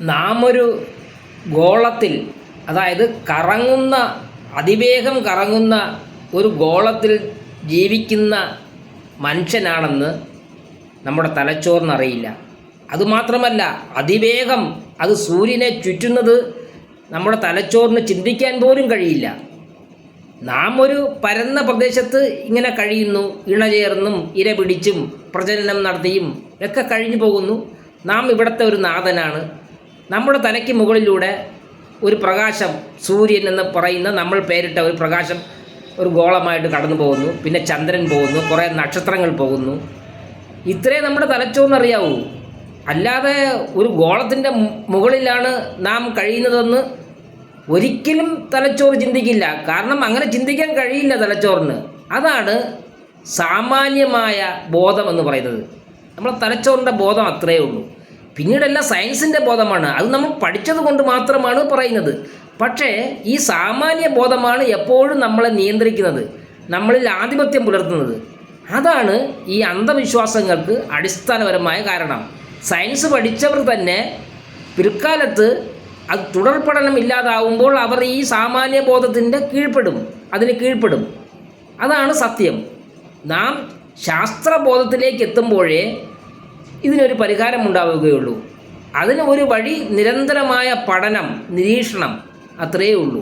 നാം ഒരു ഗോളത്തിൽ അതായത് കറങ്ങുന്ന അതിവേഗം കറങ്ങുന്ന ഒരു ഗോളത്തിൽ ജീവിക്കുന്ന മനുഷ്യനാണെന്ന് നമ്മുടെ തലച്ചോറിനറിയില്ല. അതുമാത്രമല്ല അതിവേഗം അത് സൂര്യനെ ചുറ്റുന്നത് നമ്മുടെ തലച്ചോറിന് ചിന്തിക്കാൻ പോലും കഴിയില്ല. നാം ഒരു പരന്ന പ്രദേശത്ത് ഇങ്ങനെ കഴിയുന്നു ഇണചേർന്നും ഇര പിടിച്ചും പ്രജനനം നടത്തിയും ഒക്കെ കഴിഞ്ഞു പോകുന്നു. നാം ഇവിടുത്തെ ഒരു നാഥനാണ്. നമ്മുടെ തലയ്ക്ക് മുകളിലൂടെ ഒരു പ്രകാശം സൂര്യൻ എന്ന് പറയുന്ന നമ്മൾ പേരിട്ട ഒരു പ്രകാശം ഒരു ഗോളമായിട്ട് കടന്നു പോകുന്നു. പിന്നെ ചന്ദ്രൻ പോകുന്നു. കുറേ നക്ഷത്രങ്ങൾ പോകുന്നു. ഇത്രേ നമ്മുടെ തലച്ചോറിനറിയാവൂ അല്ലാതെ ഒരു ഗോളത്തിന്റെ മുകളിലാണ് നാം കഴിയുന്നതെന്ന് ഒരിക്കലും തലച്ചോറ് ചിന്തിക്കില്ല. കാരണം അങ്ങനെ ചിന്തിക്കാൻ കഴിയില്ല തലച്ചോറിന്. അതാണ് സാമാന്യമായ ബോധം എന്ന് പറയുന്നത്. നമ്മളെ തലച്ചോറിന്റെ ബോധം അത്രയേ ഉള്ളൂ. പിന്നീടെല്ലാം സയൻസിന്റെ ബോധമാണ്. അത് നമ്മൾ പഠിച്ചത് കൊണ്ട് മാത്രമാണ് പറയുന്നത്. പക്ഷേ ഈ സാമാന്യ ബോധമാണ് എപ്പോഴും നമ്മളെ നിയന്ത്രിക്കുന്നത്. നമ്മളിൽ ആധിപത്യം പുലർത്തുന്നത്. അതാണ് ഈ അന്ധവിശ്വാസങ്ങൾക്ക് അടിസ്ഥാനപരമായ കാരണം. സയൻസ് പഠിച്ചവർ തന്നെ പിൽക്കാലത്ത് അത് തുടർ പഠനം ഇല്ലാതാവുമ്പോൾ അവർ ഈ സാമാന്യ ബോധത്തിന്റെ കീഴ്പ്പെടും. അതിന് കീഴ്പ്പെടും. അതാണ് സത്യം. നാം ശാസ്ത്രബോധത്തിലേക്ക് എത്തുമ്പോഴേ ഇതിനൊരു പരിഹാരം ഉണ്ടാവുകയുള്ളൂ അതിന് ഒരു വഴി നിരന്തരമായ പഠനം നിരീക്ഷണം അത്രയേ ഉള്ളൂ.